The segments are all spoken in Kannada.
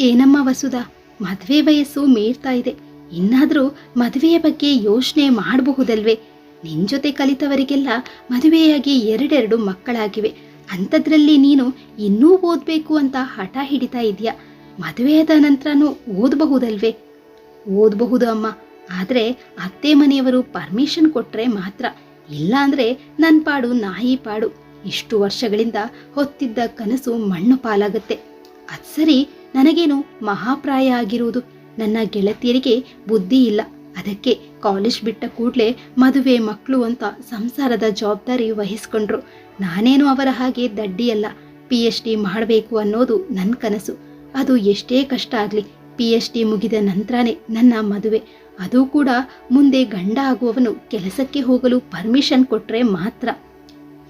ಏನಮ್ಮ ವಸುದ ಮದುವೆ ವಯಸ್ಸು ಮೀರ್ತಾ ಇದೆ. ಇನ್ನಾದರೂ ಮದುವೆಯ ಬಗ್ಗೆ ಯೋಚನೆ ಮಾಡಬಹುದಲ್ವೇ? ನಿನ್ನ ಜೊತೆ ಕಲಿತವರಿಗೆಲ್ಲ ಮದುವೆಯಾಗಿ ಎರಡೆರಡು ಮಕ್ಕಳಾಗಿವೆ. ಅಂಥದ್ರಲ್ಲಿ ನೀನು ಇನ್ನೂ ಓದಬೇಕು ಅಂತ ಹಠ ಹಿಡಿತಾ ಇದೆಯಾ ಮದುವೆಯಾದ ನಂತರನೂ ಓದಬಹುದಲ್ವೇ? ಓದಬಹುದು ಅಮ್ಮ. ಆದರೆ ಅತ್ತೆ ಮನೆಯವರು ಪರ್ಮಿಷನ್ ಕೊಟ್ರೆ ಮಾತ್ರ. ಇಲ್ಲ ಅಂದ್ರೆ ನನ್ನ ಪಾಡು ನಾಯಿ ಪಾಡು. ಇಷ್ಟು ವರ್ಷಗಳಿಂದ ಹೊತ್ತಿದ್ದ ಕನಸು ಮಣ್ಣು ಪಾಲಾಗುತ್ತೆ. ಅದು ಸರಿ ನನಗೇನು ಮಹಾಪ್ರಾಯ ಆಗಿರುವುದು? ನನ್ನ ಗೆಳತಿಯರಿಗೆ ಬುದ್ಧಿ ಇಲ್ಲ. ಅದಕ್ಕೆ ಕಾಲೇಜ್ ಬಿಟ್ಟ ಕೂಡಲೇ ಮದುವೆ ಮಕ್ಕಳು ಅಂತ ಸಂಸಾರದ ಜವಾಬ್ದಾರಿ ವಹಿಸ್ಕೊಂಡ್ರು. ನಾನೇನು ಅವರ ಹಾಗೆ ದಡ್ಡಿಯಲ್ಲ. ಪಿ ಎಚ್ ಡಿ ಮಾಡಬೇಕು ಅನ್ನೋದು ನನ್ನ ಕನಸು. ಅದು ಎಷ್ಟೇ ಕಷ್ಟ ಆಗಲಿ ಪಿ ಎಚ್ ಡಿ ಮುಗಿದ ನಂತರನೇ ನನ್ನ ಮದುವೆ. ಅದು ಕೂಡ ಮುಂದೆ ಗಂಡ ಆಗುವವನು ಕೆಲಸಕ್ಕೆ ಹೋಗಲು ಪರ್ಮಿಷನ್ ಕೊಟ್ಟರೆ ಮಾತ್ರ.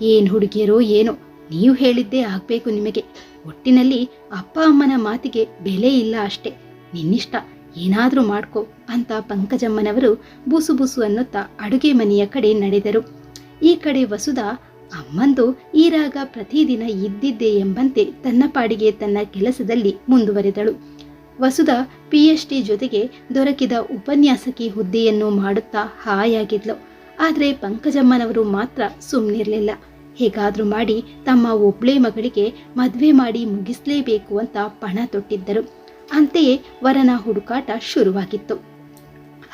ಏನ್ ಹುಡುಗಿಯರೋ ಏನೋ, ನೀವು ಹೇಳಿದ್ದೇ ಆಗಬೇಕು ನಿಮಗೆ. ಒಟ್ಟಿನಲ್ಲಿ ಅಪ್ಪ ಅಮ್ಮನ ಮಾತಿಗೆ ಬೆಲೆ ಇಲ್ಲ ಅಷ್ಟೇ. ನಿನ್ನಿಷ್ಟ ಏನಾದರೂ ಮಾಡ್ಕೊ ಅಂತ ಪಂಕಜಮ್ಮನವರು ಬುಸು ಬುಸು ಅನ್ನುತ್ತಾ ಅಡುಗೆ ಮನೆಯ ಕಡೆ ನಡೆದರು. ಈ ಕಡೆ ವಸುಧಾ ಅಮ್ಮಂದು ಈ ರಾಗ ಪ್ರತಿದಿನ ಇದ್ದಿದ್ದೆ ಎಂಬಂತೆ ತನ್ನ ಪಾಡಿಗೆ ತನ್ನ ಕೆಲಸದಲ್ಲಿ ಮುಂದುವರೆದಳು. ವಸುಧಾ ಪಿ ಎಚ್ ಡಿ ಜೊತೆಗೆ ದೊರಕಿದ ಉಪನ್ಯಾಸಕಿ ಹುದ್ದೆಯನ್ನು ಮಾಡುತ್ತಾ ಹಾಯಾಗಿದ್ಲು. ಆದರೆ ಪಂಕಜಮ್ಮನವರು ಮಾತ್ರ ಸುಮ್ಮನಿರಲಿಲ್ಲ ಹೇಗಾದ್ರೂ ಮಾಡಿ ತಮ್ಮ ಒಬ್ಳೆ ಮಗಳಿಗೆ ಮದುವೆ ಮಾಡಿ ಮುಗಿಸಲೇಬೇಕು ಅಂತ ಪಣ ತೊಟ್ಟಿದ್ದರು. ಅಂತೆಯೇ ವರನ ಹುಡುಕಾಟ ಶುರುವಾಗಿತ್ತು.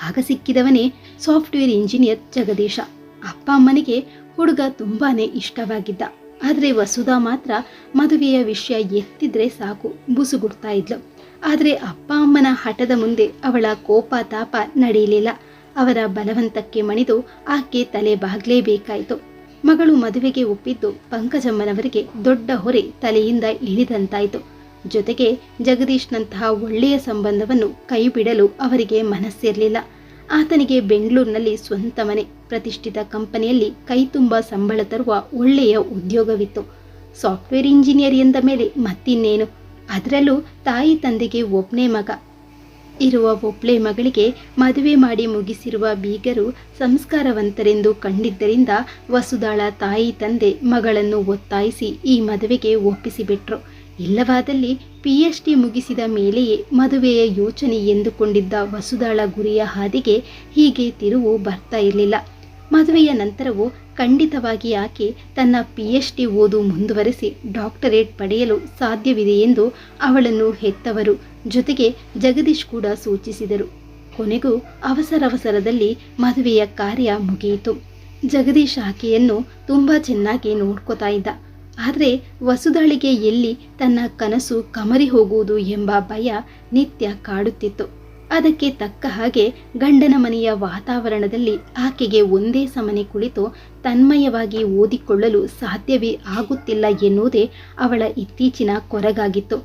ಆಗ ಸಿಕ್ಕಿದವನೇ ಸಾಫ್ಟ್ವೇರ್ ಇಂಜಿನಿಯರ್ ಜಗದೀಶ. ಅಪ್ಪ ಅಮ್ಮನಿಗೆ ಹುಡುಗ ತುಂಬಾನೇ ಇಷ್ಟವಾಗಿದ್ದ. ಆದರೆ ವಸುಧಾ ಮಾತ್ರ ಮದುವೆಯ ವಿಷಯ ಎತ್ತಿದ್ರೆ ಸಾಕು ಬುಸುಗುಡ್ತಾ ಇದ್ಲು. ಆದರೆ ಅಪ್ಪ ಅಮ್ಮನ ಹಠದ ಮುಂದೆ ಅವಳ ಕೋಪ ತಾಪ ನಡೆಯಲಿಲ್ಲ ಅವರ ಬಲವಂತಕ್ಕೆ ಮಣಿದು ಆಕೆ ತಲೆ ಬಾಗ್ಲೇಬೇಕಾಯಿತು. ಮಗಳು ಮದುವೆಗೆ ಒಪ್ಪಿದ್ದು ಪಂಕಜಮ್ಮನವರಿಗೆ ದೊಡ್ಡ ಹೊರೆ ತಲೆಯಿಂದ ಇಳಿದಂತಾಯಿತು. ಜೊತೆಗೆ ಜಗದೀಶ್ನಂತಹ ಒಳ್ಳೆಯ ಸಂಬಂಧವನ್ನು ಕೈಬಿಡಲು ಅವರಿಗೆ ಮನಸ್ಸಿರಲಿಲ್ಲ. ಆತನಿಗೆ ಬೆಂಗಳೂರಿನಲ್ಲಿ ಸ್ವಂತ ಮನೆ ಪ್ರತಿಷ್ಠಿತ ಕಂಪನಿಯಲ್ಲಿ ಕೈತುಂಬ ಸಂಬಳ ತರುವ ಒಳ್ಳೆಯ ಉದ್ಯೋಗವಿತ್ತು. ಸಾಫ್ಟ್ವೇರ್ ಇಂಜಿನಿಯರ್ ಎಂದ ಮೇಲೆ ಮತ್ತಿನ್ನೇನು? ಅದರಲ್ಲೂ ತಾಯಿ ತಂದೆಗೆ ಒಬ್ಬನೇ ಮಗ. ಇರುವ ಒಬ್ಳೆ ಮಗಳಿಗೆ ಮದುವೆ ಮಾಡಿ ಮುಗಿಸಿರುವ ಬೀಗರು ಸಂಸ್ಕಾರವಂತರೆಂದು ಕಂಡಿದ್ದರಿಂದ ವಸುದಾಳ ತಾಯಿ ತಂದೆ ಮಗಳನ್ನು ಒತ್ತಾಯಿಸಿ ಈ ಮದುವೆಗೆ ಒಪ್ಪಿಸಿಬಿಟ್ರು. ಇಲ್ಲವಾದಲ್ಲಿ ಪಿ ಎಚ್ ಡಿ ಮುಗಿಸಿದ ಮೇಲೆಯೇ ಮದುವೆಯ ಯೋಚನೆ ಎಂದುಕೊಂಡಿದ್ದ ವಸುದಾಳ ಗುರಿಯ ಹಾದಿಗೆ ಹೀಗೆ ತಿರುವು ಬರ್ತಾ ಇರಲಿಲ್ಲ. ಮದುವೆಯ ನಂತರವೂ ಖಂಡಿತವಾಗಿ ಆಕೆ ತನ್ನ ಪಿ ಎಚ್ ಡಿ ಓದು ಮುಂದುವರೆಸಿ ಡಾಕ್ಟರೇಟ್ ಪಡೆಯಲು ಸಾಧ್ಯವಿದೆ ಎಂದು ಅವಳನ್ನು ಹೆತ್ತವರು. ಜೊತೆಗೆ ಜಗದೀಶ್ ಕೂಡ ಸೂಚಿಸಿದರು. ಕೊನೆಗೂ ಅವಸರವಸರದಲ್ಲಿ ಮದುವೆಯ ಕಾರ್ಯ ಮುಗಿಯಿತು. ಜಗದೀಶ್ ಆಕೆಯನ್ನು ತುಂಬ ಚೆನ್ನಾಗಿ ನೋಡ್ಕೋತಾ ಇದ್ದ. ಆದರೆ ವಸುದಾಳಿಗೆ ಎಲ್ಲಿ ತನ್ನ ಕನಸು ಕಮರಿ ಹೋಗುವುದು ಎಂಬ ಭಯ ನಿತ್ಯ ಕಾಡುತ್ತಿತ್ತು. ಅದಕ್ಕೆ ತಕ್ಕ ಹಾಗೆ ಗಂಡನ ಮನೆಯ ವಾತಾವರಣದಲ್ಲಿ ಆಕೆಗೆ ಒಂದೇ ಸಮನೆ ಕುಳಿತು ತನ್ಮಯವಾಗಿ ಓದಿಕೊಳ್ಳಲು ಸಾಧ್ಯವೇ ಆಗುತ್ತಿಲ್ಲ ಎನ್ನುವುದೇ ಅವಳ ಇತ್ತೀಚಿನ ಕೊರಗಾಗಿತ್ತು.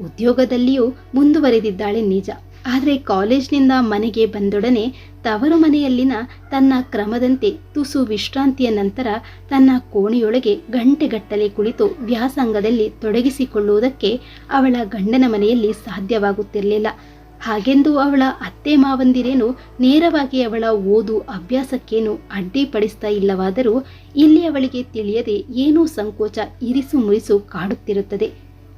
ಉದ್ಯೋಗದಲ್ಲಿಯೂ ಮುಂದುವರೆದಿದ್ದಾಳೆ ನಿಜ. ಆದರೆ ಕಾಲೇಜ್ನಿಂದ ಮನೆಗೆ ಬಂದೊಡನೆ ತವರು ಮನೆಯಲ್ಲಿನ ತನ್ನ ಕ್ರಮದಂತೆ ತುಸು ವಿಶ್ರಾಂತಿಯ ನಂತರ ತನ್ನ ಕೋಣೆಯೊಳಗೆ ಗಂಟೆಗಟ್ಟಲೆ ಕುಳಿತು ವ್ಯಾಸಂಗದಲ್ಲಿ ತೊಡಗಿಸಿಕೊಳ್ಳುವುದಕ್ಕೆ ಅವಳ ಗಂಡನ ಮನೆಯಲ್ಲಿ ಸಾಧ್ಯವಾಗುತ್ತಿರಲಿಲ್ಲ. ಹಾಗೆಂದು ಅವಳ ಅತ್ತೆ ಮಾವಂದಿರೇನು ನೇರವಾಗಿ ಅವಳ ಓದು ಅಭ್ಯಾಸಕ್ಕೇನು ಅಡ್ಡಿಪಡಿಸ್ತಾ ಇಲ್ಲವಾದರೂ ಇಲ್ಲಿ ಅವಳಿಗೆ ತಿಳಿಯದೆ ಏನೂ ಸಂಕೋಚ ಇರಿಸು ಮುರಿಸು ಕಾಡುತ್ತಿರುತ್ತದೆ.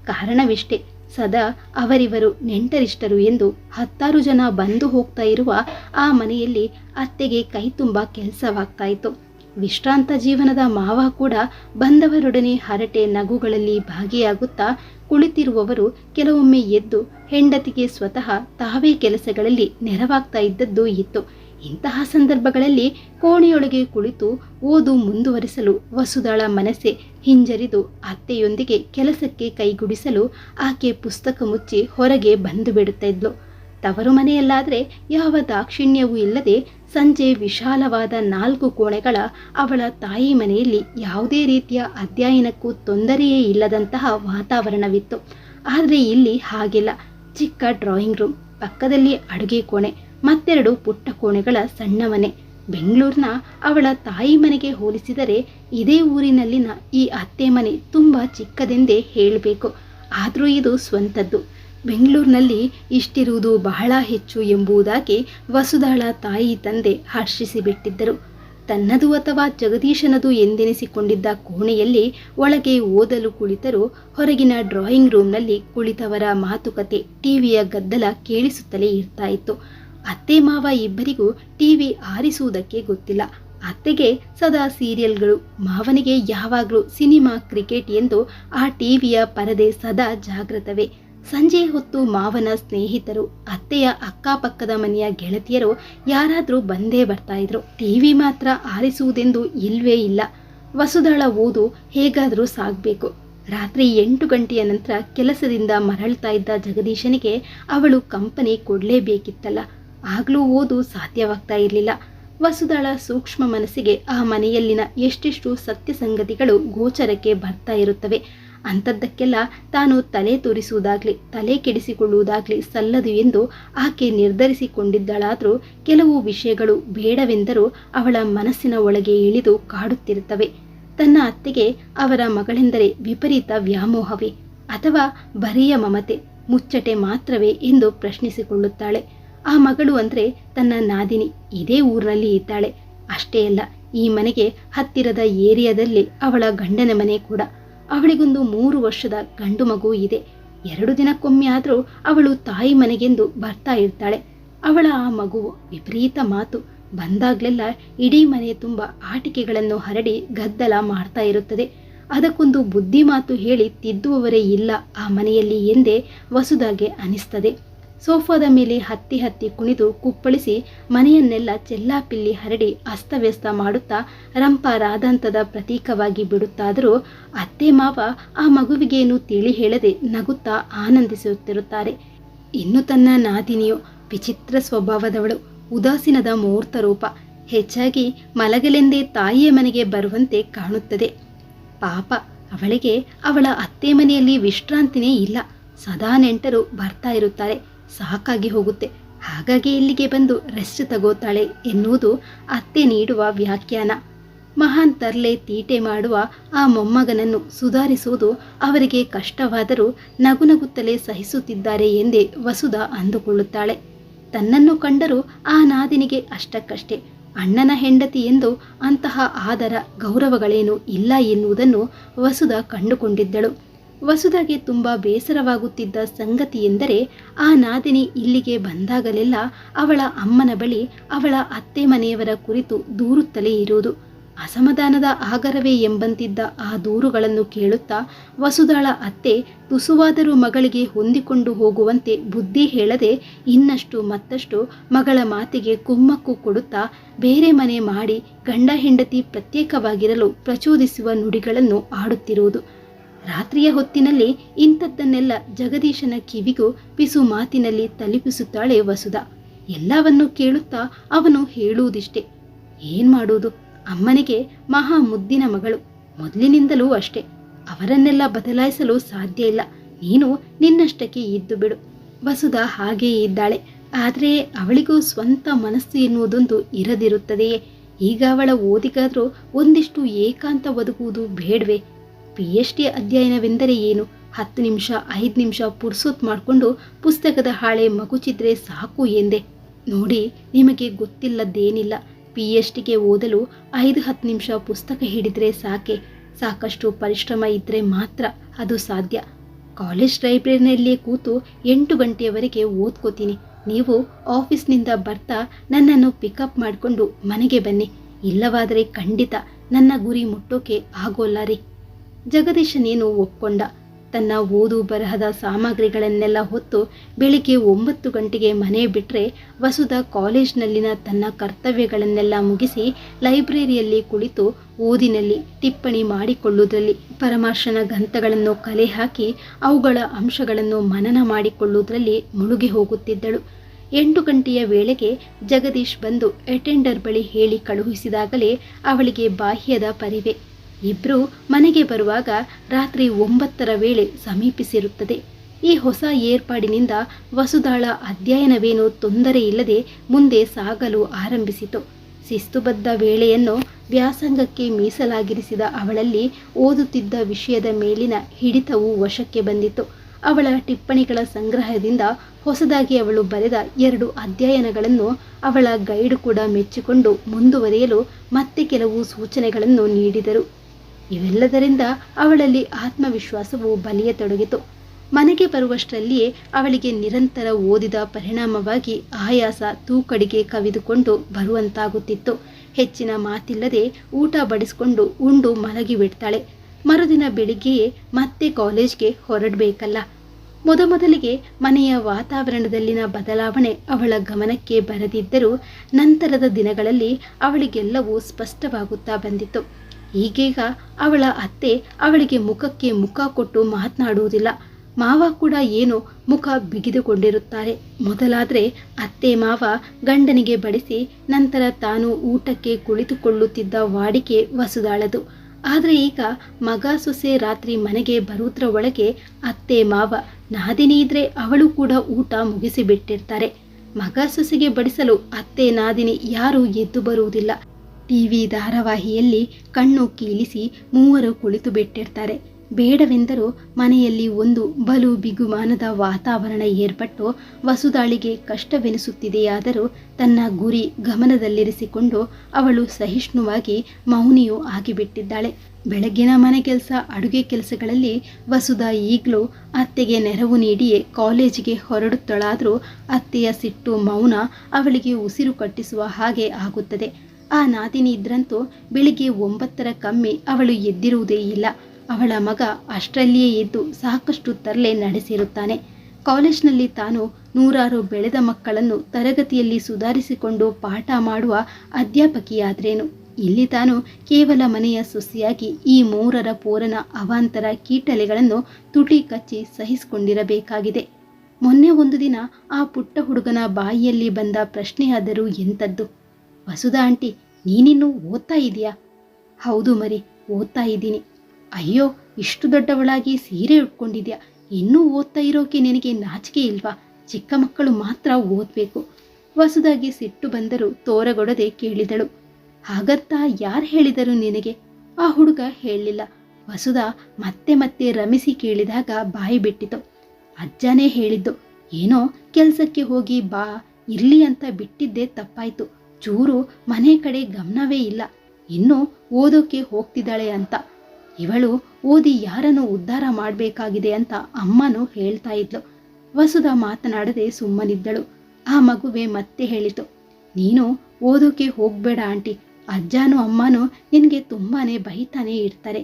ಕಾರಣವಿಷ್ಟೆ, ಸದಾ ಅವರಿವರು ನೆಂಟರಿಷ್ಟರು ಎಂದು ಹತ್ತಾರು ಜನ ಬಂದು ಹೋಗ್ತಾ ಇರುವ ಆ ಮನೆಯಲ್ಲಿ ಅತ್ತೆಗೆ ಕೈ ತುಂಬ ಕೆಲಸವಾಗ್ತಾ ಇತ್ತು ವಿಶ್ರಾಂತ ಜೀವನದ ಮಾವ ಕೂಡ ಬಂದವರೊಡನೆ ಹರಟೆ ನಗುಗಳಲ್ಲಿ ಭಾಗಿಯಾಗುತ್ತಾ ಕುಳಿತಿರುವವರು ಕೆಲವೊಮ್ಮೆ ಎದ್ದು ಹೆಂಡತಿಗೆ ಸ್ವತಃ ತಾವೇ ಕೆಲಸಗಳಲ್ಲಿ ನೆರವಾಗ್ತಾ ಇದ್ದದ್ದು ಇತ್ತು. ಇಂತಹ ಸಂದರ್ಭಗಳಲ್ಲಿ ಕೋಣೆಯೊಳಗೆ ಕುಳಿತು ಓದು ಮುಂದುವರಿಸಲು ವಸುದಾಳ ಮನಸ್ಸೆ ಹಿಂಜರಿದು ಅತ್ತೆಯೊಂದಿಗೆ ಕೆಲಸಕ್ಕೆ ಕೈಗುಡಿಸಲು ಆಕೆ ಪುಸ್ತಕ ಮುಚ್ಚಿ ಹೊರಗೆ ಬಂದು ಬಿಡುತ್ತಿದ್ಲು. ತವರು ಮನೆಯಲ್ಲಾದರೆ ಯಾವ ದಾಕ್ಷಿಣ್ಯವೂ ಇಲ್ಲದೆ ಸಂಜೆ ವಿಶಾಲವಾದ ನಾಲ್ಕು ಕೋಣೆಗಳ ಅವಳ ತಾಯಿ ಮನೆಯಲ್ಲಿ ಯಾವುದೇ ರೀತಿಯ ಅಧ್ಯಯನಕ್ಕೂ ತೊಂದರೆಯೇ ಇಲ್ಲದಂತಹ ವಾತಾವರಣವಿತ್ತು. ಆದರೆ ಇಲ್ಲಿ ಹಾಗಿಲ್ಲ. ಚಿಕ್ಕ ಡ್ರಾಯಿಂಗ್ ರೂಮ್, ಪಕ್ಕದಲ್ಲಿ ಅಡುಗೆ ಕೋಣೆ, ಮತ್ತೆರಡು ಪುಟ್ಟ ಕೋಣೆಗಳ ಸಣ್ಣ ಮನೆ. ಬೆಂಗಳೂರಿನ ಅವಳ ತಾಯಿ ಮನೆಗೆ ಹೋಲಿಸಿದರೆ ಇದೇ ಊರಿನಲ್ಲಿನ ಈ ಅತ್ತೆ ಮನೆ ತುಂಬ ಚಿಕ್ಕದೆಂದೇ ಹೇಳಬೇಕು. ಆದರೂ ಇದು ಸ್ವಂತದ್ದು. ಬೆಂಗಳೂರಿನಲ್ಲಿ ಇಷ್ಟಿರುವುದು ಬಹಳ ಹೆಚ್ಚು ಎಂಬುದಾಗಿ ವಸುಧಾಳ ತಾಯಿ ತಂದೆ ಹರ್ಷಿಸಿಬಿಟ್ಟಿದ್ದರು. ತನ್ನದು ಅಥವಾ ಜಗದೀಶನದು ಎಂದೆನಿಸಿಕೊಂಡಿದ್ದ ಕೋಣೆಯಲ್ಲಿ ಒಳಗೆ ಓದಲು ಕುಳಿತರು ಹೊರಗಿನ ಡ್ರಾಯಿಂಗ್ ರೂಮ್ನಲ್ಲಿ ಕುಳಿತವರ ಮಾತುಕತೆ ಟಿವಿಯ ಗದ್ದಲ ಕೇಳಿಸುತ್ತಲೇ ಇರ್ತಾ ಇತ್ತು. ಅತ್ತೆ ಮಾವ ಇಬ್ಬರಿಗೂ ಟಿವಿ ಆರಿಸುವುದಕ್ಕೆ ಗೊತ್ತಿಲ್ಲ. ಅತ್ತೆಗೆ ಸದಾ ಸೀರಿಯಲ್ಗಳು, ಮಾವನಿಗೆ ಯಾವಾಗಲೂ ಸಿನಿಮಾ ಕ್ರಿಕೆಟ್ ಎಂದು ಆ ಟಿವಿಯ ಪರದೆ ಸದಾ ಜಾಗೃತವೇ ಸಂಜೆ ಹೊತ್ತು ಮಾವನ ಸ್ನೇಹಿತರು, ಅತ್ತೆಯ ಅಕ್ಕಪಕ್ಕದ ಮನೆಯ ಗೆಳತಿಯರು ಯಾರಾದರೂ ಬಂದೇ ಬರ್ತಾ ಇದ್ರು. ಟಿವಿ ಮಾತ್ರ ಆರಿಸುವುದೆಂದು ಇಲ್ವೇ ಇಲ್ಲ. ವಸುದಳ ಓದು ಹೇಗಾದರೂ ಸಾಗಬೇಕು. ರಾತ್ರಿ ಎಂಟು ಗಂಟೆಯ ನಂತರ ಕೆಲಸದಿಂದ ಮರಳ್ತಾ ಇದ್ದ ಜಗದೀಶನಿಗೆ ಅವಳು ಕಂಪನಿ ಕೊಡಲೇಬೇಕಿತ್ತಲ್ಲ. ಆಗಲೂ ಓದು ಸಾಧ್ಯವಾಗ್ತಾ ಇರಲಿಲ್ಲ. ವಸುದಳ ಸೂಕ್ಷ್ಮ ಮನಸ್ಸಿಗೆ ಆ ಮನೆಯಲ್ಲಿನ ಎಷ್ಟೆಷ್ಟು ಸತ್ಯ ಸಂಗತಿಗಳು ಗೋಚರಕ್ಕೆ ಬರ್ತಾ ಇರುತ್ತವೆ. ಅಂಥದ್ದಕ್ಕೆಲ್ಲ ತಾನು ತಲೆ ತೋರಿಸುವುದಾಗ್ಲಿ, ತಲೆ ಕೆಡಿಸಿಕೊಳ್ಳುವುದಾಗ್ಲಿ ಸಲ್ಲದು ಎಂದು ಆಕೆ ನಿರ್ಧರಿಸಿಕೊಂಡಿದ್ದಳಾದರೂ ಕೆಲವು ವಿಷಯಗಳು ಬೇಡವೆಂದರೂ ಅವಳ ಮನಸ್ಸಿನ ಒಳಗೆ ಇಳಿದು ಕಾಡುತ್ತಿರುತ್ತವೆ. ತನ್ನ ಅತ್ತೆಗೆ ಅವರ ಮಗಳೆಂದರೆ ವಿಪರೀತ ವ್ಯಾಮೋಹವೇ, ಅಥವಾ ಬರಿಯ ಮಮತೆ, ಮುಚ್ಚಟೆ ಮಾತ್ರವೇ ಎಂದು ಪ್ರಶ್ನಿಸಿಕೊಳ್ಳುತ್ತಾಳೆ. ಆ ಮಗಳು ಅಂದರೆ ತನ್ನ ನಾದಿನಿ, ಇದೇ ಊರಿನಲ್ಲಿ ಇದ್ದಾಳೆ. ಅಷ್ಟೇ ಅಲ್ಲ, ಈ ಮನೆಗೆ ಹತ್ತಿರದ ಏರಿಯಾದಲ್ಲಿ ಅವಳ ಗಂಡನ ಮನೆ ಕೂಡ. ಅವಳಿಗೊಂದು ಮೂರು ವರ್ಷದ ಗಂಡು ಮಗು ಇದೆ. ಎರಡು ದಿನಕ್ಕೊಮ್ಮೆ ಆದರೂ ಅವಳು ತಾಯಿ ಮನೆಗೆಂದು ಬರ್ತಾ ಇರ್ತಾಳೆ. ಅವಳ ಆ ಮಗು ವಿಪರೀತ ಮಾತು. ಬಂದಾಗ್ಲೆಲ್ಲ ಇಡೀ ಮನೆ ತುಂಬ ಆಟಿಕೆಗಳನ್ನು ಹರಡಿ ಗದ್ದಲ ಮಾಡ್ತಾ ಇರುತ್ತದೆ. ಅದಕ್ಕೊಂದು ಬುದ್ಧಿ ಮಾತು ಹೇಳಿ ತಿದ್ದುವವರೇ ಇಲ್ಲ ಆ ಮನೆಯಲ್ಲಿ ಎಂದೇ ವಸುದಾಗೆ ಅನಿಸ್ತದೆ. ಸೋಫಾದ ಮೇಲೆ ಹತ್ತಿ ಹತ್ತಿ ಕುಣಿದು ಕುಪ್ಪಳಿಸಿ ಮನೆಯನ್ನೆಲ್ಲ ಚೆಲ್ಲಾಪಿಲ್ಲಿ ಹರಡಿ ಅಸ್ತವ್ಯಸ್ತ ಮಾಡುತ್ತಾ ರಂಪ ಪ್ರತೀಕವಾಗಿ ಬಿಡುತ್ತಾದರೂ ಅತ್ತೆ ಮಾವ ಆ ಮಗುವಿಗೇನು ತಿಳಿ ಹೇಳದೆ ನಗುತ್ತಾ ಆನಂದಿಸುತ್ತಿರುತ್ತಾರೆ. ಇನ್ನು ತನ್ನ ನಾದಿನಿಯು ವಿಚಿತ್ರ ಸ್ವಭಾವದವಳು, ಉದಾಸೀನದ ಮೂರ್ತ ರೂಪ. ಹೆಚ್ಚಾಗಿ ಮಲಗಲೆಂದೇ ತಾಯಿಯ ಮನೆಗೆ ಬರುವಂತೆ ಕಾಣುತ್ತದೆ. ಪಾಪ, ಅವಳಿಗೆ ಅವಳ ಅತ್ತೆ ಮನೆಯಲ್ಲಿ ವಿಶ್ರಾಂತಿನೇ ಇಲ್ಲ. ಸದಾ ನೆಂಟರು ಬರ್ತಾ ಇರುತ್ತಾರೆ. ಸಾಕಾಗಿ ಹೋಗುತ್ತೆ. ಹಾಗಾಗಿ ಇಲ್ಲಿಗೆ ಬಂದು ರೆಸ್ಟ್ ತಗೋತಾಳೆ ಎನ್ನುವುದು ಅತ್ತೆ ನೀಡುವ ವ್ಯಾಖ್ಯಾನ. ಮಹಾನ್ ತರ್ಲೆ ತೀಟೆ ಮಾಡುವ ಆ ಮೊಮ್ಮಗನನ್ನು ಸುಧಾರಿಸುವುದು ಅವರಿಗೆ ಕಷ್ಟವಾದರೂ ನಗುನಗುತ್ತಲೇ ಸಹಿಸುತ್ತಿದ್ದಾರೆ ಎಂದೇ ವಸುಧ ಅಂದುಕೊಳ್ಳುತ್ತಾಳೆ. ತನ್ನನ್ನು ಕಂಡರೂ ಆ ನಾದಿನಿಗೆ ಅಷ್ಟಕ್ಕಷ್ಟೇ. ಅಣ್ಣನ ಹೆಂಡತಿ ಎಂದು ಅಂತಹ ಆದರ ಗೌರವಗಳೇನೂ ಇಲ್ಲ ಎನ್ನುವುದನ್ನು ವಸುಧ ಕಂಡುಕೊಂಡಿದ್ದಳು. ವಸುಧಾಗೆ ತುಂಬ ಬೇಸರವಾಗುತ್ತಿದ್ದ ಸಂಗತಿ ಎಂದರೆ ಆ ನಾದಿನಿ ಇಲ್ಲಿಗೆ ಬಂದಾಗಲೆಲ್ಲ ಅವಳ ಅಮ್ಮನ ಬಳಿ ಅವಳ ಅತ್ತೆ ಮನೆಯವರ ಕುರಿತು ದೂರುತ್ತಲೇ ಇರುವುದು. ಅಸಮಾಧಾನದ ಆಗರವೇ ಎಂಬಂತಿದ್ದ ಆ ದೂರುಗಳನ್ನು ಕೇಳುತ್ತಾ ವಸುದಾಳ ಅತ್ತೆ ತುಸುವಾದರೂ ಮಗಳಿಗೆ ಹೊಂದಿಕೊಂಡು ಹೋಗುವಂತೆ ಬುದ್ಧಿ ಹೇಳದೆ ಇನ್ನಷ್ಟು ಮತ್ತಷ್ಟು ಮಗಳ ಮಾತಿಗೆ ಕುಮ್ಮಕ್ಕು ಕೊಡುತ್ತಾ ಬೇರೆ ಮನೆ ಮಾಡಿ ಗಂಡ ಹೆಂಡತಿ ಪ್ರತ್ಯೇಕವಾಗಿರಲು ಪ್ರಚೋದಿಸುವ ನುಡಿಗಳನ್ನು ಆಡುತ್ತಿರುವುದು. ರಾತ್ರಿಯ ಹೊತ್ತಿನಲ್ಲಿ ಇಂಥದ್ದನ್ನೆಲ್ಲ ಜಗದೀಶನ ಕಿವಿಗೂ ಪಿಸು ಮಾತಿನಲ್ಲಿ ತಲುಪಿಸುತ್ತಾಳೆ ವಸುಧ. ಎಲ್ಲವನ್ನೂ ಕೇಳುತ್ತಾ ಅವನು ಹೇಳುವುದಿಷ್ಟೆ. ಏನ್ ಮಾಡುವುದು? ಅಮ್ಮನಿಗೆ ಮಹಾ ಮುದ್ದಿನ ಮಗಳು. ಮೊದಲಿನಿಂದಲೂ ಅಷ್ಟೇ. ಅವರನ್ನೆಲ್ಲ ಬದಲಾಯಿಸಲು ಸಾಧ್ಯ ಇಲ್ಲ. ನೀನು ನಿನ್ನಷ್ಟಕ್ಕೆ ಇದ್ದು ಬಿಡು. ವಸುಧ ಹಾಗೆಯೇ ಇದ್ದಾಳೆ. ಆದರೆ ಅವಳಿಗೂ ಸ್ವಂತ ಮನಸ್ಸು ಎನ್ನುವುದೊಂದು ಇರದಿರುತ್ತದೆಯೇ? ಈಗ ಅವಳ ಓದಿಗಾದರೂ ಒಂದಿಷ್ಟು ಏಕಾಂತ ಒದಗುವುದು ಬೇಡವೇ? ಪಿ ಎಚ್ ಡಿ ಅಧ್ಯಯನವೆಂದರೆ ಏನು? ಹತ್ತು ನಿಮಿಷ, ಐದು ನಿಮಿಷ ಪುರ್ಸೊತ್ ಮಾಡಿಕೊಂಡು ಪುಸ್ತಕದ ಹಾಳೆ ಮಗುಚಿದ್ರೆ ಸಾಕು ಎಂದೆ. ನೋಡಿ, ನಿಮಗೆ ಗೊತ್ತಿಲ್ಲದ್ದೇನಿಲ್ಲ. ಪಿ ಎಚ್ ಡಿಗೆ ಓದಲು ಐದು ಹತ್ತು ನಿಮಿಷ ಪುಸ್ತಕ ಹಿಡಿದ್ರೆ ಸಾಕೆ. ಸಾಕಷ್ಟು ಪರಿಶ್ರಮ ಇದ್ದರೆ ಮಾತ್ರ ಅದು ಸಾಧ್ಯ. ಕಾಲೇಜ್ ಲೈಬ್ರರಿನಲ್ಲಿಯೇ ಕೂತು ಎಂಟು ಗಂಟೆಯವರೆಗೆ ಓದ್ಕೋತೀನಿ. ನೀವು ಆಫೀಸ್ನಿಂದ ಬರ್ತಾ ನನ್ನನ್ನು ಪಿಕಪ್ ಮಾಡಿಕೊಂಡು ಮನೆಗೆ ಬನ್ನಿ. ಇಲ್ಲವಾದರೆ ಖಂಡಿತ ನನ್ನ ಗುರಿ ಮುಟ್ಟೋಕೆ ಆಗೋಲ್ಲ ರೀ. ಜಗದೀಶನೇನು ಒಪ್ಕೊಂಡ? ತನ್ನ ಓದು ಬರಹದ ಸಾಮಗ್ರಿಗಳನ್ನೆಲ್ಲ ಹೊತ್ತು ಬೆಳಿಗ್ಗೆ ಒಂಬತ್ತು ಗಂಟೆಗೆ ಮನೆ ಬಿಟ್ಟರೆ ವಸುಧ ಕಾಲೇಜ್ನಲ್ಲಿನ ತನ್ನ ಕರ್ತವ್ಯಗಳನ್ನೆಲ್ಲ ಮುಗಿಸಿ ಲೈಬ್ರರಿಯಲ್ಲಿ ಕುಳಿತು ಓದಿನಲ್ಲಿ ಟಿಪ್ಪಣಿ ಮಾಡಿಕೊಳ್ಳುವುದರಲ್ಲಿ, ಪರಮಾರ್ಶನ ಗ್ರಂಥಗಳನ್ನು ಕಲೆ ಹಾಕಿ ಅವುಗಳ ಅಂಶಗಳನ್ನು ಮನನ ಮಾಡಿಕೊಳ್ಳುವುದರಲ್ಲಿ ಮುಳುಗಿ ಹೋಗುತ್ತಿದ್ದಳು. ಎಂಟು ಗಂಟೆಯ ವೇಳೆಗೆ ಜಗದೀಶ್ ಬಂದು ಅಟೆಂಡರ್ ಬಳಿ ಹೇಳಿ ಕಳುಹಿಸಿದಾಗಲೇ ಅವಳಿಗೆ ಬಾಹ್ಯದ ಪರಿವೆ. ಇಬ್ಬರು ಮನೆಗೆ ಬರುವಾಗ ರಾತ್ರಿ ಒಂಬತ್ತರ ವೇಳೆ ಸಮೀಪಿಸಿರುತ್ತದೆ. ಈ ಹೊಸ ಏರ್ಪಾಡಿನಿಂದ ವಸುದಾಳ ಅಧ್ಯಯನವೇನೂ ತೊಂದರೆ ಇಲ್ಲದೆ ಮುಂದೆ ಸಾಗಲು ಆರಂಭಿಸಿತು. ಶಿಸ್ತುಬದ್ಧ ವೇಳೆಯನ್ನು ವ್ಯಾಸಂಗಕ್ಕೆ ಮೀಸಲಾಗಿರಿಸಿದ ಅವಳಲ್ಲಿ ಓದುತ್ತಿದ್ದ ವಿಷಯದ ಮೇಲಿನ ಹಿಡಿತವು ವಶಕ್ಕೆ ಬಂದಿತು. ಅವಳ ಟಿಪ್ಪಣಿಗಳ ಸಂಗ್ರಹದಿಂದ ಹೊಸದಾಗಿ ಅವಳು ಬರೆದ ಎರಡು ಅಧ್ಯಯನಗಳನ್ನು ಅವಳ ಗೈಡ್ ಕೂಡ ಮೆಚ್ಚಿಕೊಂಡು ಮುಂದುವರಿಯಲು ಮತ್ತೆ ಕೆಲವು ಸೂಚನೆಗಳನ್ನು ನೀಡಿದರು. ಇವೆಲ್ಲದರಿಂದ ಅವಳಲ್ಲಿ ಆತ್ಮವಿಶ್ವಾಸವು ಬಲಿಯತೊಡಗಿತು ಮನೆಗೆ ಬರುವಷ್ಟರಲ್ಲಿಯೇ ಅವಳಿಗೆ ನಿರಂತರ ಓದಿದ ಪರಿಣಾಮವಾಗಿ ಆಯಾಸ ತೂಕಡಿಗೆ ಕವಿದುಕೊಂಡು ಬರುವಂತಾಗುತ್ತಿತ್ತು. ಹೆಚ್ಚಿನ ಮಾತಿಲ್ಲದೆ ಊಟ ಬಡಿಸಿಕೊಂಡು ಉಂಡು ಮಲಗಿಬಿಡ್ತಾಳೆ ಮರುದಿನ ಬೆಳಿಗ್ಗೆಯೇ ಮತ್ತೆ ಕಾಲೇಜ್ಗೆ ಹೊರಡಬೇಕಲ್ಲ. ಮೊದಮೊದಲಿಗೆ ಮನೆಯ ವಾತಾವರಣದಲ್ಲಿನ ಬದಲಾವಣೆ ಅವಳ ಗಮನಕ್ಕೆ ಬರದಿದ್ದರೂ ನಂತರದ ದಿನಗಳಲ್ಲಿ ಅವಳಿಗೆಲ್ಲವೂ ಸ್ಪಷ್ಟವಾಗುತ್ತಾ ಬಂದಿತ್ತು. ಈಗೀಗ ಅವಳ ಅತ್ತೆ ಅವಳಿಗೆ ಮುಖಕ್ಕೆ ಮುಖ ಕೊಟ್ಟು ಮಾತನಾಡುವುದಿಲ್ಲ. ಮಾವ ಕೂಡ ಏನೋ ಮುಖ ಬಿಗಿದುಕೊಂಡಿರುತ್ತಾರೆ. ಮೊದಲಾದರೆ ಅತ್ತೆ ಮಾವ ಗಂಡನಿಗೆ ಬಡಿಸಿ ನಂತರ ತಾನು ಊಟಕ್ಕೆ ಕುಳಿತುಕೊಳ್ಳುತ್ತಿದ್ದ ವಾಡಿಕೆ ವಸುದಾಳದು ಆದರೆ ಈಗ ಮಗ ಸೊಸೆ ರಾತ್ರಿ ಮನೆಗೆ ಬರುವುದರ ಒಳಗೆ ಅತ್ತೆ ಮಾವ ನಾದಿನಿ ಇದ್ರೆ ಅವಳು ಕೂಡ ಊಟ ಮುಗಿಸಿಬಿಟ್ಟಿರ್ತಾರೆ. ಮಗ ಸೊಸೆಗೆ ಬಡಿಸಲು ಅತ್ತೆ ನಾದಿನಿ ಯಾರೂ ಎದ್ದು ಬರುವುದಿಲ್ಲ. ಟಿವಿ ಧಾರಾವಾಹಿಯಲ್ಲಿ ಕಣ್ಣು ಕೀಲಿಸಿ ಮೂವರು ಕುಳಿತು ಬಿಟ್ಟಿರ್ತಾರೆ ಬೇಡವೆಂದರೂ ಮನೆಯಲ್ಲಿ ಒಂದು ಬಲು ಬಿಗುಮಾನದ ವಾತಾವರಣ ಏರ್ಪಟ್ಟು ವಸುದಾಳಿಗೆ ಕಷ್ಟವೆನಿಸುತ್ತಿದೆಯಾದರೂ ತನ್ನ ಗುರಿ ಗಮನದಲ್ಲಿರಿಸಿಕೊಂಡು ಅವಳು ಸಹಿಷ್ಣುವಾಗಿ ಮೌನಿಯು ಆಗಿಬಿಟ್ಟಿದ್ದಾಳೆ. ಬೆಳಗ್ಗಿನ ಮನೆ ಕೆಲಸ, ಅಡುಗೆ ಕೆಲಸಗಳಲ್ಲಿ ವಸುಧಾ ಈಗಲೂ ಅತ್ತೆಗೆ ನೆರವು ನೀಡಿಯೇ ಕಾಲೇಜಿಗೆ ಹೊರಡುತ್ತಳಾದರೂ ಅತ್ತೆಯ ಸಿಟ್ಟು ಮೌನ ಅವಳಿಗೆ ಉಸಿರು ಕಟ್ಟಿಸುವ ಹಾಗೆ ಆಗುತ್ತದೆ. ಆ ನಾದಿನಿ ಇದ್ರಂತೂ ಬೆಳಿಗ್ಗೆ ಒಂಬತ್ತರ ಕಮ್ಮಿ ಅವಳು ಎದ್ದಿರುವುದೇ ಇಲ್ಲ. ಅವಳ ಮಗ ಅಷ್ಟರಲ್ಲಿಯೇ ಎದ್ದು ಸಾಕಷ್ಟು ತರಲೆ ನಡೆಸಿರುತ್ತಾನೆ. ಕಾಲೇಜ್ನಲ್ಲಿ ತಾನು ನೂರಾರು ಬೆಳೆದ ಮಕ್ಕಳನ್ನು ತರಗತಿಯಲ್ಲಿ ಸುಧಾರಿಸಿಕೊಂಡು ಪಾಠ ಮಾಡುವ ಅಧ್ಯಾಪಕಿಯಾದ್ರೇನು? ಇಲ್ಲಿ ತಾನು ಕೇವಲ ಮನೆಯ ಸೊಸೆಯಾಗಿ ಈ ಮೂರರ ಪೋರನ ಅವಾಂತರ ಕೀಟಲೆಗಳನ್ನು ತುಟಿ ಕಚ್ಚಿ ಸಹಿಸಿಕೊಂಡಿರಬೇಕಾಗಿದೆ. ಮೊನ್ನೆ ಒಂದು ದಿನ ಆ ಪುಟ್ಟ ಹುಡುಗನ ಬಾಯಿಯಲ್ಲಿ ಬಂದ ಪ್ರಶ್ನೆಯಾದರೂ ಎಂಥದ್ದು? ವಸುಧಾ ಆಂಟಿ, ನೀನಿನ್ನೂ ಓದ್ತಾ ಇದೆಯಾ? ಹೌದು ಮರಿ, ಓದ್ತಾ ಇದ್ದೀನಿ. ಅಯ್ಯೋ, ಇಷ್ಟು ದೊಡ್ಡವಳಾಗಿ ಸೀರೆ ಉಟ್ಕೊಂಡಿದ್ಯಾ? ಇನ್ನೂ ಓದ್ತಾ ಇರೋಕೆ ನಿನಗೆ ನಾಚಿಕೆ ಇಲ್ವಾ? ಚಿಕ್ಕ ಮಕ್ಕಳು ಮಾತ್ರ ಓದಬೇಕು. ವಸುದಾಗಿ ಸಿಟ್ಟು ಬಂದರೂ ತೋರಗೊಡದೆ ಕೇಳಿದಳು. ಹಾಗಂತ ಯಾರು ಹೇಳಿದರು ನಿನಗೆ? ಆ ಹುಡುಗ ಹೇಳಲಿಲ್ಲ. ವಸುಧಾ ಮತ್ತೆ ಮತ್ತೆ ರಮಿಸಿ ಕೇಳಿದಾಗ ಬಾಯಿ ಬಿಟ್ಟಿತು. ಅಜ್ಜನೇ ಹೇಳಿದ್ದು, ಏನೋ ಕೆಲಸಕ್ಕೆ ಹೋಗಿ ಬಾ, ಇರಲಿ ಅಂತ ಬಿಟ್ಟಿದ್ದೇ ತಪ್ಪಾಯ್ತು. ಚೂರು ಮನೆ ಕಡೆ ಗಮನವೇ ಇಲ್ಲ. ಇನ್ನು ಓದೋಕೆ ಹೋಗ್ತಿದ್ದಾಳೆ ಅಂತ. ಇವಳು ಓದಿ ಯಾರನ್ನು ಉದ್ಧಾರ ಮಾಡಬೇಕಾಗಿದೆ ಅಂತ ಅಮ್ಮನೂ ಹೇಳ್ತಾ ಇದ್ಲು. ವಸುಧ ಮಾತನಾಡದೆ ಸುಮ್ಮನಿದ್ದಳು. ಆ ಮಗುವೆ ಮತ್ತೆ ಹೇಳಿತು, ನೀನು ಓದೋಕೆ ಹೋಗ್ಬೇಡ ಆಂಟಿ. ಅಜ್ಜನೂ ಅಮ್ಮನೂ ನಿನಗೆ ತುಂಬಾನೇ ಬೈತಾನೇ ಇರ್ತಾರೆ.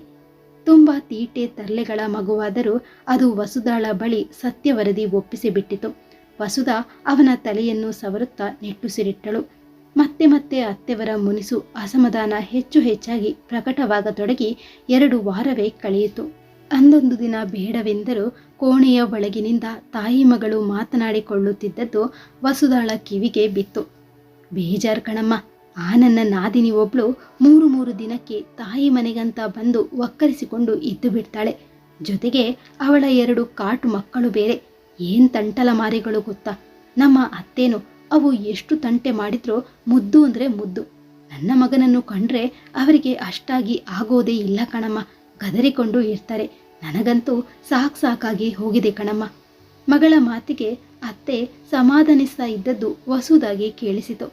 ತುಂಬ ತೀಟೆ ತರ್ಲೆಗಳ ಮಗುವಾದರೂ ಅದು ವಸುದಾಳ ಬಳಿ ಸತ್ಯವರದಿ ಒಪ್ಪಿಸಿಬಿಟ್ಟಿತು. ವಸುಧಾ ಅವನ ತಲೆಯನ್ನು ಸವರುತ್ತಾ ನಿಟ್ಟುಸಿರಿಟ್ಟಳು ಮತ್ತೆ ಮತ್ತೆ ಅತ್ತೆವರ ಮುನಿಸು ಅಸಮಾಧಾನ ಹೆಚ್ಚು ಹೆಚ್ಚಾಗಿ ಪ್ರಕಟವಾಗತೊಡಗಿ ಎರಡು ವಾರವೇ ಕಳೆಯಿತು. ಅಂದೊಂದು ದಿನ ಬೇಡವೆಂದರೂ ಕೋಣೆಯ ಒಳಗಿನಿಂದ ತಾಯಿ ಮಗಳು ಮಾತನಾಡಿಕೊಳ್ಳುತ್ತಿದ್ದದ್ದು ವಸುದಾಳ ಕಿವಿಗೆ ಬಿತ್ತು. ಬೇಜಾರ್ ಕಣಮ್ಮ, ಆ ನನ್ನ ನಾದಿನಿ ಒಬ್ಳು ಮೂರು ಮೂರು ದಿನಕ್ಕೆ ತಾಯಿ ಮನೆಗಂತ ಬಂದು ಒಕ್ಕರಿಸಿಕೊಂಡು ಇದ್ದು ಬಿಡ್ತಾಳೆ. ಜೊತೆಗೆ ಅವಳ ಎರಡು ಕಾಟು ಮಕ್ಕಳು ಬೇರೆ. ಏನ್ ತಂಟಲ ಮಾರಿಗಳು ಗೊತ್ತಾ? ನಮ್ಮ ಅತ್ತೇನು ಅವು ಎಷ್ಟು ತಂಟೆ ಮಾಡಿದ್ರೋ ಮುದ್ದು ಅಂದರೆ ಮುದ್ದು. ನನ್ನ ಮಗನನ್ನು ಕಂಡ್ರೆ ಅವರಿಗೆ ಅಷ್ಟಾಗಿ ಆಗೋದೇ ಇಲ್ಲ ಕಣಮ್ಮ. ಗದರಿಕೊಂಡು ಇರ್ತಾರೆ. ನನಗಂತೂ ಸಾಕ್ ಸಾಕಾಗಿ ಹೋಗಿದೆ ಕಣಮ್ಮ. ಮಗಳ ಮಾತಿಗೆ ಅತ್ತೆ ಸಮಾಧಾನಿಸ್ತಾ ಇದ್ದದ್ದು ವಸುದಾಗಿ ಕೇಳಿಸಿತು.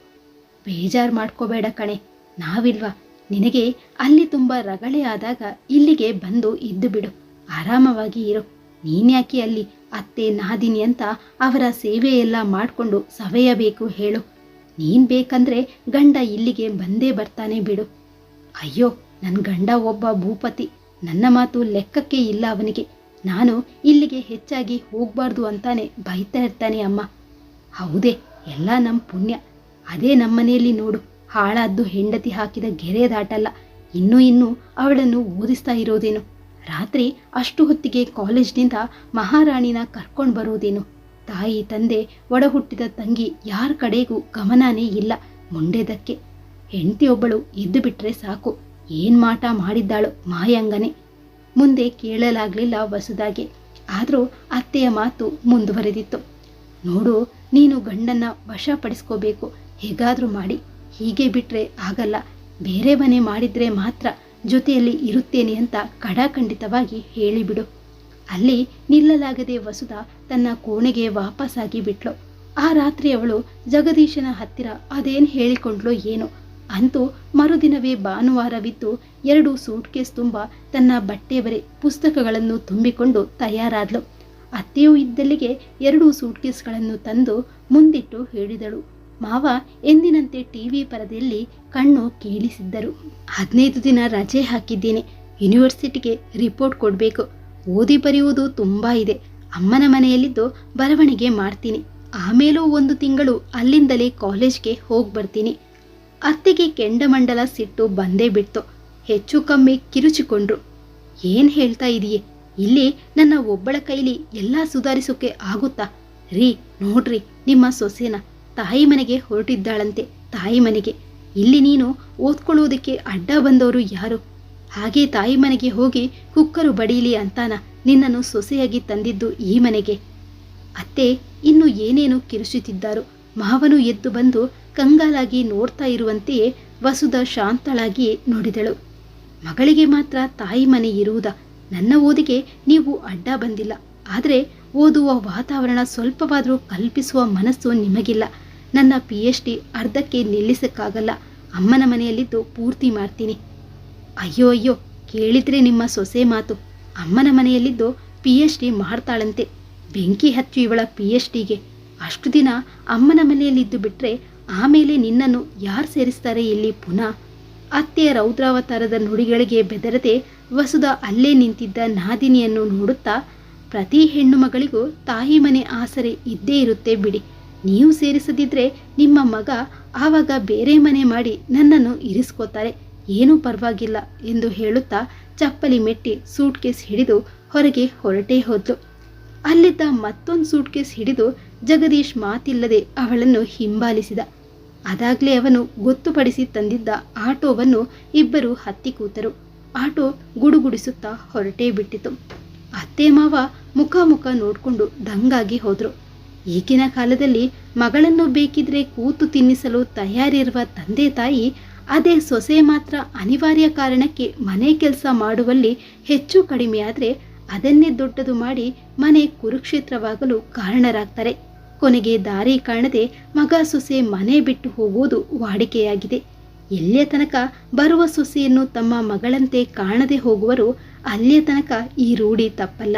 ಬೇಜಾರು ಮಾಡ್ಕೋಬೇಡ ಕಣೆ. ನಾವಿಲ್ವಾ? ನಿನಗೆ ಅಲ್ಲಿ ತುಂಬ ರಗಳೆ ಆದಾಗ ಇಲ್ಲಿಗೆ ಬಂದು ಇದ್ದು ಬಿಡು. ಆರಾಮವಾಗಿ ಇರು. ನೀನ್ಯಾಕೆ ಅಲ್ಲಿ? ಅತ್ತೆ ನಾದಿನಿ ಅಂತ ಅವರ ಸೇವೆಯೆಲ್ಲ ಮಾಡಿಕೊಂಡು ಸವೆಯಬೇಕು ಹೇಳು. ನೀನ್ ಬೇಕಂದ್ರೆ ಗಂಡ ಇಲ್ಲಿಗೆ ಬಂದೇ ಬರ್ತಾನೆ ಬಿಡು. ಅಯ್ಯೋ ನನ್ನ ಗಂಡ ಒಬ್ಬ ಭೂಪತಿ. ನನ್ನ ಮಾತು ಲೆಕ್ಕಕ್ಕೆ ಇಲ್ಲ ಅವನಿಗೆ. ನಾನು ಇಲ್ಲಿಗೆ ಹೆಚ್ಚಾಗಿ ಹೋಗ್ಬಾರ್ದು ಅಂತಾನೆ ಬೈತಾ ಇರ್ತಾನೆ ಅಮ್ಮ. ಹೌದೇ, ಎಲ್ಲ ನಮ್ಮ ಪುಣ್ಯ. ಅದೇ ನಮ್ಮನೆಯಲ್ಲಿ ನೋಡು, ಹಾಳಾದ್ದು ಹೆಂಡತಿ ಹಾಕಿದ ಗೆರೆ ದಾಟಲ್ಲ. ಇನ್ನೂ ಇನ್ನೂ ಅವಳನ್ನು ಓದಿಸ್ತಾ ಇರೋದೇನು? ರಾತ್ರಿ ಅಷ್ಟು ಹೊತ್ತಿಗೆ ಕಾಲೇಜ್ನಿಂದ ಮಹಾರಾಣಿನ ಕರ್ಕೊಂಡು ಬರುವುದೇನು ತಾಯಿ ತಂದೆ ಒಡ ಹುಟ್ಟಿದ ತಂಗಿ ಯಾರ ಕಡೆಗೂ ಗಮನನೇ ಇಲ್ಲ ಮುಂಡೆದಕ್ಕೆ. ಹೆಂಡತಿಯೊಬ್ಬಳು ಎದ್ದು ಬಿಟ್ರೆ ಸಾಕು. ಏನ್ ಮಾಟ ಮಾಡಿದ್ದಾಳು ಮಾಯಂಗನೆ. ಮುಂದೆ ಕೇಳಲಾಗಲಿಲ್ಲ ಹೊಸದಾಗಿ ಆದರೂ ಅತ್ತೆಯ ಮಾತು ಮುಂದುವರೆದಿತ್ತು. ನೋಡು, ನೀನು ಗಂಡನ್ನ ವಶಪಡಿಸ್ಕೋಬೇಕು. ಹೇಗಾದರೂ ಮಾಡಿ. ಹೀಗೆ ಬಿಟ್ರೆ ಆಗಲ್ಲ. ಬೇರೆ ಮನೆ ಮಾಡಿದ್ರೆ ಮಾತ್ರ ಜೊತೆಯಲ್ಲಿ ಇರುತ್ತೇನೆ ಅಂತ ಖಡಾಖಂಡಿತವಾಗಿ ಹೇಳಿಬಿಡು. ಅಲ್ಲಿ ನಿಲ್ಲಲಾಗದೆ ವಸುಧ ತನ್ನ ಕೋಣೆಗೆ ವಾಪಸ್ಸಾಗಿ ಬಿಟ್ಲು. ಆ ರಾತ್ರಿ ಅವಳು ಜಗದೀಶನ ಹತ್ತಿರ ಅದೇನು ಹೇಳಿಕೊಂಡ್ಲೋ ಏನೋ. ಅಂತೂ ಮರುದಿನವೇ ಭಾನುವಾರವಿದ್ದು ಎರಡು ಸೂಟ್ಕೇಸ್ ತುಂಬ ತನ್ನ ಬಟ್ಟೆ ಬರೆ ಪುಸ್ತಕಗಳನ್ನು ತುಂಬಿಕೊಂಡು ತಯಾರಾದ್ಲು. ಅತ್ತೆಯೂ ಇದ್ದಲ್ಲಿಗೆ ಎರಡು ಸೂಟ್ಕೇಸ್ಗಳನ್ನು ತಂದು ಮುಂದಿಟ್ಟು ಹೇಳಿದಳು. ಮಾವ ಎಂದಿನಂತೆ ಟಿವಿ ಪರದೆಯಲ್ಲಿ ಕಣ್ಣು ಕೇಳಿಸಿದ್ದರು. ಹದಿನೈದು ದಿನ ರಜೆ ಹಾಕಿದ್ದೇನೆ. ಯೂನಿವರ್ಸಿಟಿಗೆ ರಿಪೋರ್ಟ್ ಕೊಡಬೇಕು. ಓದಿ ಬರೆಯುವುದು ತುಂಬ ಇದೆ. ಅಮ್ಮನ ಮನೆಯಲ್ಲಿದ್ದು ಬರವಣಿಗೆ ಮಾಡ್ತೀನಿ. ಆಮೇಲೂ ಒಂದು ತಿಂಗಳು ಅಲ್ಲಿಂದಲೇ ಕಾಲೇಜ್ಗೆ ಹೋಗಿ ಬರ್ತೀನಿ. ಅತ್ತೆಗೆ ಕೆಂಡಮಂಡಲ ಸಿಟ್ಟು ಬಂದೇ ಬಿಡ್ತು. ಹೆಚ್ಚು ಕಮ್ಮಿ ಕಿರುಚಿಕೊಂಡ್ರು. ಏನ್ ಹೇಳ್ತಾ ಇದೀಯೆ? ಇಲ್ಲಿ ನನ್ನ ಒಬ್ಬಳ ಕೈಲಿ ಎಲ್ಲ ಸುಧಾರಿಸೋಕೆ ಆಗುತ್ತಾ? ರೀ, ನೋಡ್ರಿ, ನಿಮ್ಮ ಸೊಸೆನ. ತಾಯಿ ಮನೆಗೆ ಹೊರಟಿದ್ದಾಳಂತೆ. ತಾಯಿ ಮನೆಗೆ. ಇಲ್ಲಿ ನೀನು ಓದ್ಕೊಳ್ಳೋದಕ್ಕೆ ಅಡ್ಡ ಬಂದವರು ಯಾರು? ಹಾಗೆ ತಾಯಿ ಮನೆಗೆ ಹೋಗಿ ಕುಕ್ಕರು ಬಡೀಲಿ ಅಂತಾನ ನಿನ್ನನ್ನು ಸೊಸೆಯಾಗಿ ತಂದಿದ್ದು ಈ ಮನೆಗೆ. ಅತ್ತೆ, ಇನ್ನು ಏನೇನು ಕಿರುಚುತ್ತಿದ್ದಾರು? ಮಾವನು ಎದ್ದು ಬಂದು ಕಂಗಾಲಾಗಿ ನೋಡ್ತಾ ಇರುವಂತೆಯೇ ವಸುಧ ಶಾಂತಳಾಗಿ ನೋಡಿದಳು. ಮಗಳಿಗೆ ಮಾತ್ರ ತಾಯಿ ಮನೆ ಇರುವುದ? ನನ್ನ ಓದಿಗೆ ನೀವು ಅಡ್ಡ ಬಂದಿಲ್ಲ. ಆದರೆ ಓದುವ ವಾತಾವರಣ ಸ್ವಲ್ಪವಾದರೂ ಕಲ್ಪಿಸುವ ಮನಸ್ಸು ನಿಮಗಿಲ್ಲ. ನನ್ನ ಪಿ ಎಚ್ ಡಿ ಅರ್ಧಕ್ಕೆ ನಿಲ್ಲಿಸೋಕ್ಕಾಗಲ್ಲ. ಅಮ್ಮನ ಮನೆಯಲ್ಲಿದ್ದು ಪೂರ್ತಿ ಮಾಡ್ತೀನಿ. ಅಯ್ಯೋ ಅಯ್ಯೋ, ಕೇಳಿದ್ರೆ ನಿಮ್ಮ ಸೊಸೆ ಮಾತು. ಅಮ್ಮನ ಮನೆಯಲ್ಲಿದ್ದು ಪಿ ಎಚ್ ಡಿ ಮಾಡ್ತಾಳಂತೆ. ಬೆಂಕಿ ಹಚ್ಚು ಇವಳ ಪಿ ಎಚ್ ಡಿಗೆ ಅಷ್ಟು ದಿನ ಅಮ್ಮನ ಮನೆಯಲ್ಲಿದ್ದು ಬಿಟ್ಟರೆ ಆಮೇಲೆ ನಿನ್ನನ್ನು ಯಾರು ಸೇರಿಸ್ತಾರೆ ಇಲ್ಲಿ ಪುನಃ? ಅತ್ತೆಯ ರೌದ್ರಾವತಾರದ ನುಡಿಗಳಿಗೆ ಬೆದರದೆ ವಸುದ ಅಲ್ಲೇ ನಿಂತಿದ್ದ ನಾದಿನಿಯನ್ನು ನೋಡುತ್ತಾ ಪ್ರತಿ ಹೆಣ್ಣು ಮಗಳಿಗೂ ತಾಯಿ ಮನೆ ಆಸರೆ ಇದ್ದೇ ಇರುತ್ತೆ ಬಿಡಿ. ನೀವು ಸೇರಿಸದಿದ್ರೆ ನಿಮ್ಮ ಮಗ ಆವಾಗ ಬೇರೆ ಮನೆ ಮಾಡಿ ನನ್ನನ್ನು ಇರಿಸ್ಕೋತಾರೆ ಏನೂ ಪರವಾಗಿಲ್ಲ ಎಂದು ಹೇಳುತ್ತಾ ಚಪ್ಪಲಿ ಮೆಟ್ಟಿ ಸೂಟ್ಕೇಸ್ ಹಿಡಿದು ಹೊರಗೆ ಹೊರಟೇ ಹೋದ್ಲು. ಅಲ್ಲಿದ್ದ ಮತ್ತೊಂದು ಸೂಟ್ಕೇಸ್ ಹಿಡಿದು ಜಗದೀಶ್ ಮಾತಿಲ್ಲದೆ ಅವಳನ್ನು ಹಿಂಬಾಲಿಸಿದ. ಅದಾಗಲೇ ಅವನು ಗೊತ್ತುಪಡಿಸಿ ತಂದಿದ್ದ ಆಟೋವನ್ನು ಇಬ್ಬರು ಹತ್ತಿ ಕೂತರು. ಆಟೋ ಗುಡುಗುಡಿಸುತ್ತಾ ಹೊರಟೇ ಬಿಟ್ಟಿತು. ಅತ್ತೆ ಮಾವ ಮುಖ ಮುಖ ನೋಡ್ಕೊಂಡು ದಂಗಾಗಿ ಹೋದ್ರು. ಈಗಿನ ಕಾಲದಲ್ಲಿ ಮಗಳನ್ನು ಬೇಕಿದ್ರೆ ಕೂತು ತಿನ್ನಿಸಲು ತಯಾರಿರುವ ತಂದೆ ತಾಯಿ ಅದೇ ಸೊಸೆ ಮಾತ್ರ ಅನಿವಾರ್ಯ ಕಾರಣಕ್ಕೆ ಮನೆ ಕೆಲಸ ಮಾಡುವಲ್ಲಿ ಹೆಚ್ಚು ಕಡಿಮೆಯಾದರೆ ಅದನ್ನೇ ದೊಡ್ಡದು ಮಾಡಿ ಮನೆ ಕುರುಕ್ಷೇತ್ರವಾಗಲು ಕಾರಣರಾಗ್ತಾರೆ. ಕೊನೆಗೆ ದಾರಿ ಕಾಣದೆ ಮಗ ಸೊಸೆ ಮನೆ ಬಿಟ್ಟು ಹೋಗುವುದು ವಾಡಿಕೆಯಾಗಿದೆ. ಎಲ್ಲಿಯ ತನಕ ಬರುವ ಸೊಸೆಯನ್ನು ತಮ್ಮ ಮಗಳಂತೆ ಕಾಣದೆ ಹೋಗುವರು ಅಲ್ಲಿಯ ತನಕ ಈ ರೂಢಿ ತಪ್ಪಲ್ಲ.